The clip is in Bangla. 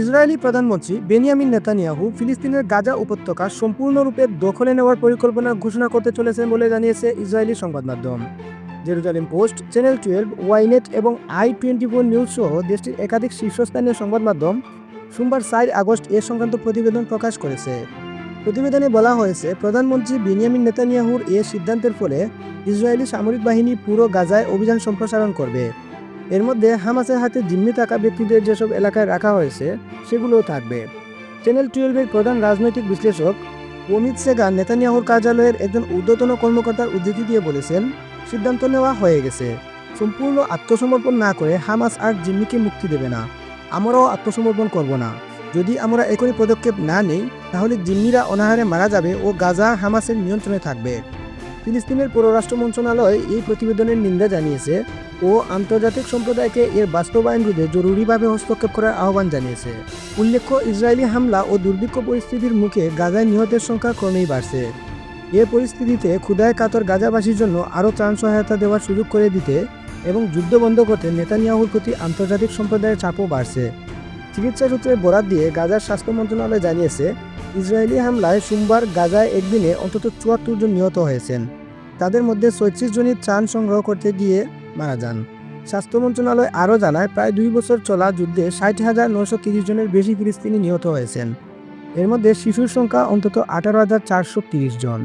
ইসরায়েলি প্রধানমন্ত্রী বেনিয়ামিন নেতানিয়াহু ফিলিস্তিনের গাজা উপত্যকা সম্পূর্ণরূপে দখলে নেওয়ার পরিকল্পনা ঘোষণা করতে চলেছেন বলে জানিয়েছে ইসরায়েলি সংবাদ মাধ্যম। Jerusalem Post, channel twelve, Ynet এবং আই টোয়েন্টি ফোর নিউজ সহ দেশটির একাধিক শীর্ষস্থানীয় সংবাদ মাধ্যম সোমবার চার আগস্ট এ সংক্রান্ত প্রতিবেদন প্রকাশ করেছে। প্রতিবেদনে বলা হয়েছে, প্রধানমন্ত্রী বেনিয়ামিন নেতানিয়াহুর এ সিদ্ধান্তের ফলে ইসরায়েলি সামরিক বাহিনী পুরো গাজায় অভিযান সম্প্রসারণ করবে। এর মধ্যে হামাসের হাতে জিম্মি থাকা ব্যক্তিদের যেসব এলাকায় রাখা হয়েছে, সেগুলোও থাকবে। চ্যানেল টুয়েলভের প্রধান রাজনৈতিক বিশ্লেষক অমিত সেগান নেতানিয়াহুর কার্যালয়ের একজন ঊর্ধ্বতন কর্মকর্তার উদ্ধৃতি দিয়ে বলেছেন, সিদ্ধান্ত নেওয়া হয়ে গেছে। সম্পূর্ণ আত্মসমর্পণ না করে হামাস আর জিম্মিকে মুক্তি দেবে না। আমরাও আত্মসমর্পণ করব না। যদি আমরা এখনই পদক্ষেপ না নিই, তাহলে জিম্মিরা অনাহারে মারা যাবে ও গাজা হামাসের নিয়ন্ত্রণে থাকবে। ফিলিস্তিনের পররাষ্ট্র মন্ত্রণালয় এই প্রতিবেদনের নিন্দা জানিয়েছে ও আন্তর্জাতিক সম্প্রদায়কে এর বাস্তবায়ন রোধে জরুরিভাবে হস্তক্ষেপ করার আহ্বান জানিয়েছে। উল্লেখ্য, ইসরায়েলি হামলা ও দুর্ভিক্ষ পরিস্থিতির মুখে গাজায় নিহতের সংখ্যা ক্রমেই বাড়ছে। এ পরিস্থিতিতে ক্ষুদায় কাতর গাজাবাসীর জন্য আরও ত্রাণ সহায়তা দেওয়ার সুযোগ করে দিতে এবং যুদ্ধ বন্ধ করতে নেতানিয়াহুর প্রতি আন্তর্জাতিক সম্প্রদায়ের চাপও বাড়ছে। চিকিৎসা সূত্রে বরাত দিয়ে গাজার স্বাস্থ্য মন্ত্রণালয় জানিয়েছে ইসরায়েলি হামলায় সোমবার গাজায় একদিনে অন্তত চুয়াত্তর জন নিহত হয়েছেন। তাদের মধ্যে ছয়ত্রিশ জনই ত্রাণ সংগ্রহ করতে গিয়ে মারা যান। স্বাস্থ্য মন্ত্রণালয় আরও জানায়, প্রায় দুই বছর চলা যুদ্ধে ষাট হাজার নশো তিরিশ জনের বেশি ফিলিস্তিনি নিহত হয়েছেন। এর মধ্যে শিশুর সংখ্যা অন্তত আঠারো হাজার চারশো তিরিশ জন।